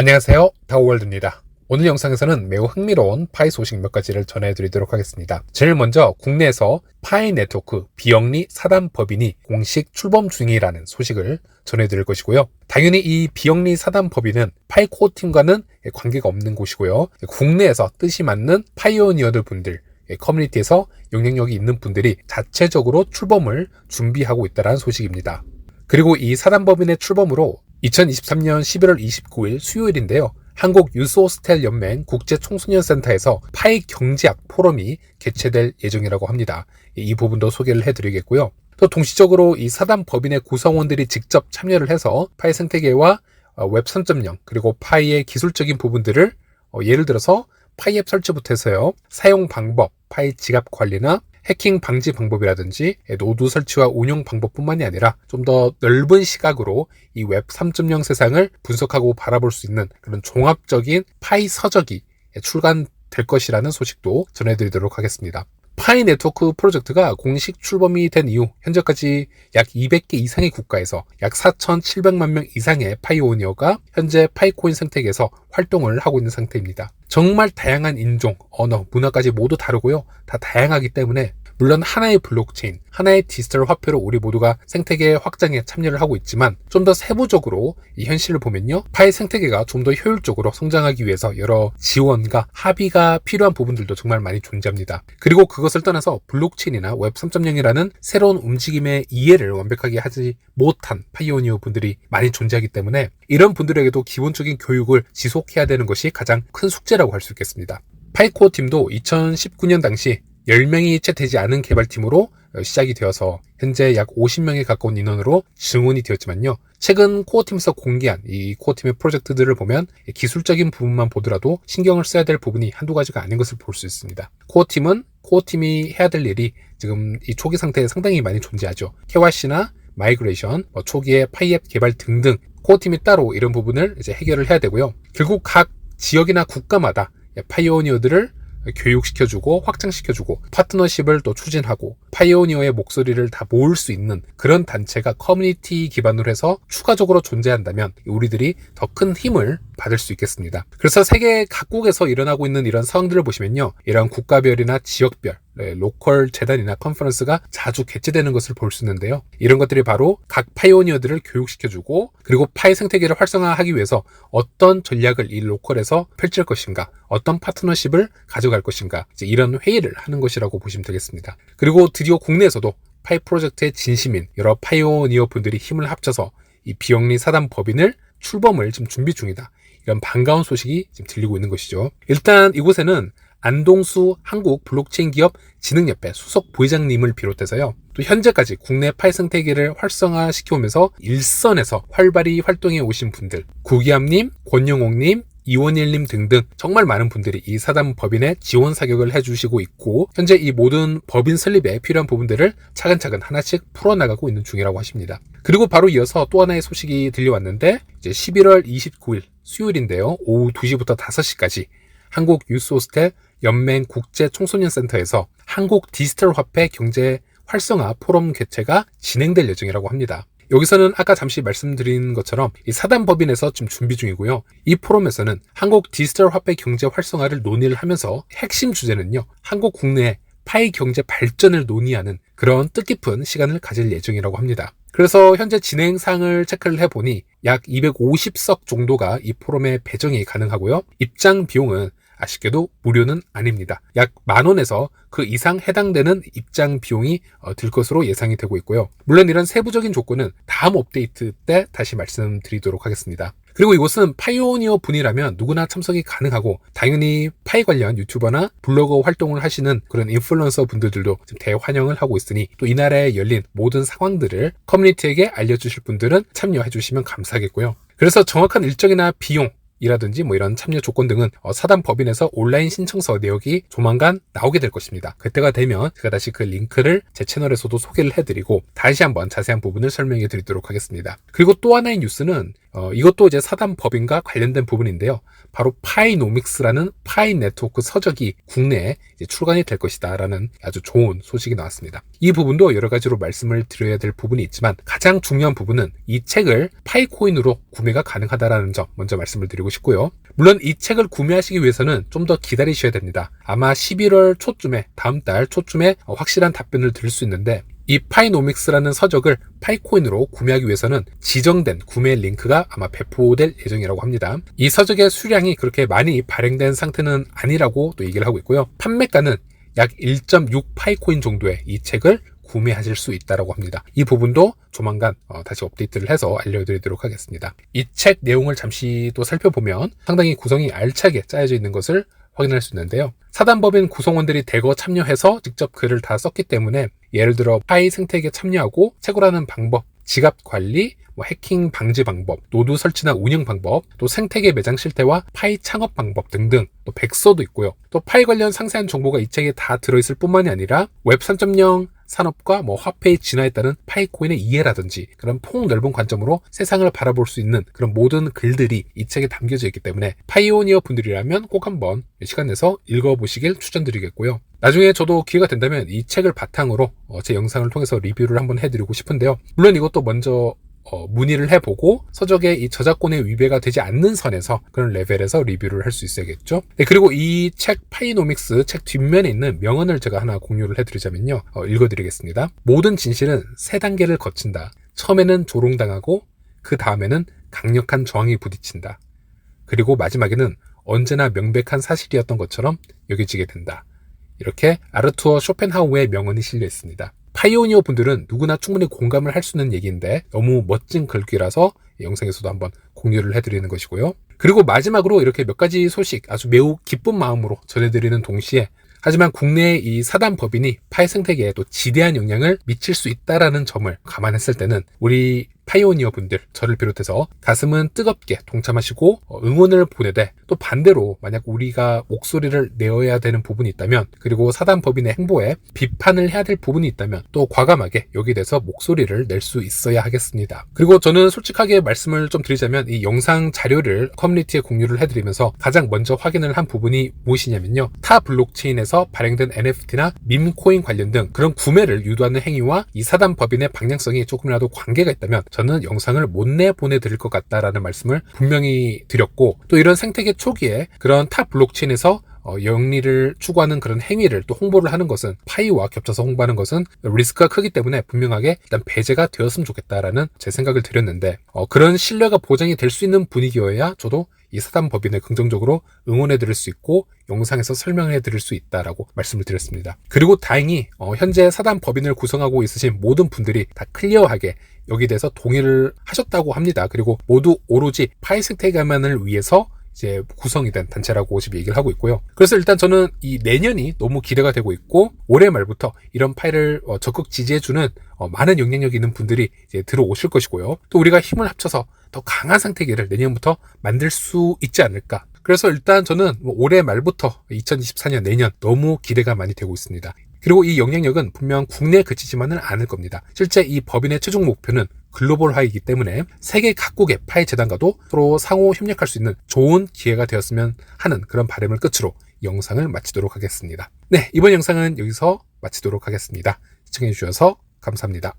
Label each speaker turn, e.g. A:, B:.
A: 안녕하세요. 다오월드입니다. 오늘 영상에서는 매우 흥미로운 파이 소식 몇 가지를 전해드리도록 하겠습니다. 제일 먼저 국내에서 파이 네트워크 비영리 사단 법인이 공식 출범 중이라는 소식을 전해드릴 것이고요. 당연히 이 비영리 사단 법인은 파이 코어 팀과는 관계가 없는 곳이고요. 국내에서 뜻이 맞는 파이오니어들 분들, 커뮤니티에서 영향력이 있는 분들이 자체적으로 출범을 준비하고 있다는 소식입니다. 그리고 이 사단법인의 출범으로 2023년 11월 29일 수요일인데요. 한국 유소스텔 연맹 국제청소년센터에서 파이 경제학 포럼이 개최될 예정이라고 합니다. 이 부분도 소개를 해드리겠고요. 또 동시적으로 이 사단 법인의 구성원들이 직접 참여를 해서 파이 생태계와 어, 웹3.0 그리고 파이의 기술적인 부분들을 어, 예를 들어서 파이 앱 설치부터 해서요. 사용 방법, 파이 지갑 관리나 해킹 방지 방법이라든지 노드 설치와 운영 방법뿐만이 아니라 좀 더 넓은 시각으로 이 웹 3.0 세상을 분석하고 바라볼 수 있는 그런 종합적인 파이 서적이 출간될 것이라는 소식도 전해드리도록 하겠습니다. 파이 네트워크 프로젝트가 공식 출범이 된 이후 현재까지 약 200개 이상의 국가에서 약 4,700만 명 이상의 파이오니어가 현재 파이코인 생태계에서 활동을 하고 있는 상태입니다. 정말 다양한 인종, 언어, 문화까지 모두 다르고요. 다 다양하기 때문에 물론 하나의 블록체인, 하나의 디지털 화폐로 우리 모두가 생태계 확장에 참여를 하고 있지만 좀 더 세부적으로 이 현실을 보면요. 파이 생태계가 좀 더 효율적으로 성장하기 위해서 여러 지원과 합의가 필요한 부분들도 정말 많이 존재합니다. 그리고 그것을 떠나서 블록체인이나 웹 3.0이라는 새로운 움직임의 이해를 완벽하게 하지 못한 파이오니어 분들이 많이 존재하기 때문에 이런 분들에게도 기본적인 교육을 지속해야 되는 것이 가장 큰 숙제라고 할 수 있겠습니다. 파이코어 팀도 2019년 당시 10명이 채 되지 않은 개발팀으로 시작이 되어서 현재 약 50명에 가까운 인원으로 증원이 되었지만요. 최근 코어팀에서 공개한 이 코어팀의 프로젝트들을 보면 기술적인 부분만 보더라도 신경을 써야 될 부분이 한두 가지가 아닌 것을 볼 수 있습니다. 코어팀은 코어팀이 해야 될 일이 지금 이 초기 상태에 상당히 많이 존재하죠. KYC나 마이그레이션, 뭐 초기의 파이앱 개발 등등 코어팀이 따로 이런 부분을 이제 해결을 해야 되고요. 결국 각 지역이나 국가마다 파이오니어들을 교육시켜주고 확장시켜주고 파트너십을 또 추진하고 파이오니어의 목소리를 다 모을 수 있는 그런 단체가 커뮤니티 기반으로 해서 추가적으로 존재한다면 우리들이 더 큰 힘을 받을 수 있겠습니다. 그래서 세계 각국에서 일어나고 있는 이런 상황들을 보시면요. 이런 국가별이나 지역별 네, 로컬 재단이나 컨퍼런스가 자주 개최되는 것을 볼 수 있는데요. 이런 것들이 바로 각 파이오니어들을 교육시켜주고 그리고 파이 생태계를 활성화하기 위해서 어떤 전략을 이 로컬에서 펼칠 것인가, 어떤 파트너십을 가져갈 것인가 이런 회의를 하는 것이라고 보시면 되겠습니다. 그리고 드디어 국내에서도 파이 프로젝트의 진심인 여러 파이오니어 분들이 힘을 합쳐서 이 비영리 사단 법인을 출범을 지금 준비 중이다. 이런 반가운 소식이 지금 들리고 있는 것이죠. 일단 이곳에는 안동수 한국 블록체인 기업 진흥협회 수석 부회장님을 비롯해서요. 또 현재까지 국내 파이 생태계를 활성화시켜오면서 일선에서 활발히 활동해 오신 분들, 구기암님, 권영옥님, 이원일님 등등 정말 많은 분들이 이 사단 법인에 지원 사격을 해주시고 있고 현재 이 모든 법인 설립에 필요한 부분들을 차근차근 하나씩 풀어나가고 있는 중이라고 하십니다. 그리고 바로 이어서 또 하나의 소식이 들려왔는데 이제 11월 29일 수요일인데요. 오후 2시부터 5시까지 한국 유스호스텔 연맹 국제 청소년 센터에서 한국 디지털 화폐 경제 활성화 포럼 개최가 진행될 예정이라고 합니다. 여기서는 아까 잠시 말씀드린 것처럼 이 사단법인에서 지금 준비 중이고요. 이 포럼에서는 한국 디지털 화폐 경제 활성화를 논의를 하면서 핵심 주제는요. 한국 국내 파이 경제 발전을 논의하는 그런 뜻깊은 시간을 가질 예정이라고 합니다. 그래서 현재 진행 상을 체크를 해보니 약 250석 정도가 이 포럼에 배정이 가능하고요. 입장 비용은 아쉽게도 무료는 아닙니다. 약 만원에서 그 이상 해당되는 입장 비용이 어, 들 것으로 예상이 되고 있고요. 물론 이런 세부적인 조건은 다음 업데이트 때 다시 말씀드리도록 하겠습니다. 그리고 이곳은 파이오니어 분이라면 누구나 참석이 가능하고 당연히 파이 관련 유튜버나 블로거 활동을 하시는 그런 인플루언서 분들도 대환영을 하고 있으니 또 이날에 열린 모든 상황들을 커뮤니티에게 알려주실 분들은 참여해 주시면 감사하겠고요. 그래서 정확한 일정이나 비용 이라든지 뭐 이런 참여 조건 등은 어, 사단 법인에서 온라인 신청서 내역이 조만간 나오게 될 것입니다. 그때가 되면 제가 다시 그 링크를 제 채널에서도 소개를 해드리고 다시 한번 자세한 부분을 설명해 드리도록 하겠습니다. 그리고 또 하나의 뉴스는 어, 이것도 이제 사단 법인과 관련된 부분인데요. 바로 파이노믹스라는 파이 네트워크 서적이 국내에 출간이 될 것이다라는 아주 좋은 소식이 나왔습니다. 이 부분도 여러 가지로 말씀을 드려야 될 부분이 있지만 가장 중요한 부분은 이 책을 파이코인으로 구매가 가능하다라는 점 먼저 말씀을 드리고 싶고요. 물론 이 책을 구매하시기 위해서는 좀 더 기다리셔야 됩니다. 아마 11월 초쯤에 다음 달 초쯤에 확실한 답변을 드릴 수 있는데 이 파이노믹스라는 서적을 파이코인으로 구매하기 위해서는 지정된 구매 링크가 아마 배포될 예정이라고 합니다. 이 서적의 수량이 그렇게 많이 발행된 상태는 아니라고 또 얘기를 하고 있고요. 판매가는 약 1.6 파이코인 정도의 이 책을 구매하실 수 있다라고 합니다. 이 부분도 조만간 어, 다시 업데이트를 해서 알려드리도록 하겠습니다. 이 책 내용을 잠시 또 살펴보면 상당히 구성이 알차게 짜여져 있는 것을 확인할 수 있는데요. 사단법인 구성원들이 대거 참여해서 직접 글을 다 썼기 때문에 예를 들어 파이 생태계에 참여하고 채굴하는 방법, 지갑 관리, 뭐 해킹 방지 방법, 노드 설치나 운영 방법, 또 생태계 매장 실태와 파이 창업 방법 등등 또 백서도 있고요. 또 파이 관련 상세한 정보가 이 책에 다 들어있을 뿐만이 아니라 웹 3.0 산업과 뭐 화폐의 진화에 따른 파이코인의 이해라든지 그런 폭넓은 관점으로 세상을 바라볼 수 있는 그런 모든 글들이 이 책에 담겨져 있기 때문에 파이오니어 분들이라면 꼭 한번 시간 내서 읽어보시길 추천드리겠고요. 나중에 저도 기회가 된다면 이 책을 바탕으로 어, 제 영상을 통해서 리뷰를 한번 해드리고 싶은데요. 물론 이것도 먼저 어, 문의를 해보고 서적에 이 저작권의 위배가 되지 않는 선에서 그런 레벨에서 리뷰를 할 수 있어야겠죠. 네, 그리고 이 책 파이노믹스 책 뒷면에 있는 명언을 제가 하나 공유를 해드리자면요. 어, 읽어드리겠습니다. 모든 진실은 세 단계를 거친다. 처음에는 조롱당하고 그 다음에는 강력한 저항이 부딪힌다. 그리고 마지막에는 언제나 명백한 사실이었던 것처럼 여겨지게 된다. 이렇게 아르투어 쇼펜하우의 명언이 실려 있습니다. 파이오니어 분들은 누구나 충분히 공감을 할 수 있는 얘기인데 너무 멋진 글귀라서 영상에서도 한번 공유를 해드리는 것이고요. 그리고 마지막으로 이렇게 몇 가지 소식 아주 매우 기쁜 마음으로 전해드리는 동시에 하지만 국내의 이 사단 법인이 파이 생태계에 또 지대한 영향을 미칠 수 있다라는 점을 감안했을 때는 우리 파이오니어 분들, 저를 비롯해서 가슴은 뜨겁게 동참하시고 어, 응원을 보내되 또 반대로 만약 우리가 목소리를 내어야 되는 부분이 있다면 그리고 사단 법인의 행보에 비판을 해야 될 부분이 있다면 또 과감하게 여기에 대해서 목소리를 낼 수 있어야 하겠습니다. 그리고 저는 솔직하게 말씀을 좀 드리자면 이 영상 자료를 커뮤니티에 공유를 해드리면서 가장 먼저 확인을 한 부분이 무엇이냐면요. 타 블록체인에서 발행된 NFT나 밈코인 관련 등 그런 구매를 유도하는 행위와 이 사단 법인의 방향성이 조금이라도 관계가 있다면 저는 영상을 못 내 보내드릴 것 같다라는 말씀을 분명히 드렸고 또 이런 생태계 초기에 그런 타 블록체인에서 어, 영리를 추구하는 그런 행위를 또 홍보를 하는 것은 파이와 겹쳐서 홍보하는 것은 리스크가 크기 때문에 분명하게 일단 배제가 되었으면 좋겠다라는 제 생각을 드렸는데 어, 그런 신뢰가 보장이 될 수 있는 분위기여야 저도 이 사단 법인을 긍정적으로 응원해 드릴 수 있고 영상에서 설명해 드릴 수 있다라고 말씀을 드렸습니다. 그리고 다행히 어, 현재 사단 법인을 구성하고 있으신 모든 분들이 다 클리어하게 여기에 대해서 동의를 하셨다고 합니다. 그리고 모두 오로지 파이스테가만을 위해서 이제 구성이 된 단체라고 지금 얘기를 하고 있고요. 그래서 일단 저는 이 내년이 너무 기대가 되고 있고 올해 말부터 이런 파일을 어, 적극 지지해주는 어, 많은 영향력 있는 분들이 이제 들어오실 것이고요. 또 우리가 힘을 합쳐서 더 강한 상태계를 내년부터 만들 수 있지 않을까. 그래서 일단 저는 뭐 올해 말부터 2024년 내년 너무 기대가 많이 되고 있습니다. 그리고 이 영향력은 분명 국내에 그치지만은 않을 겁니다. 실제 이 법인의 최종 목표는 글로벌화이기 때문에 세계 각국의 파이 재단과도 서로 상호 협력할 수 있는 좋은 기회가 되었으면 하는 그런 바람을 끝으로 영상을 마치도록 하겠습니다. 네, 이번 영상은 여기서 마치도록 하겠습니다. 시청해주셔서 감사합니다.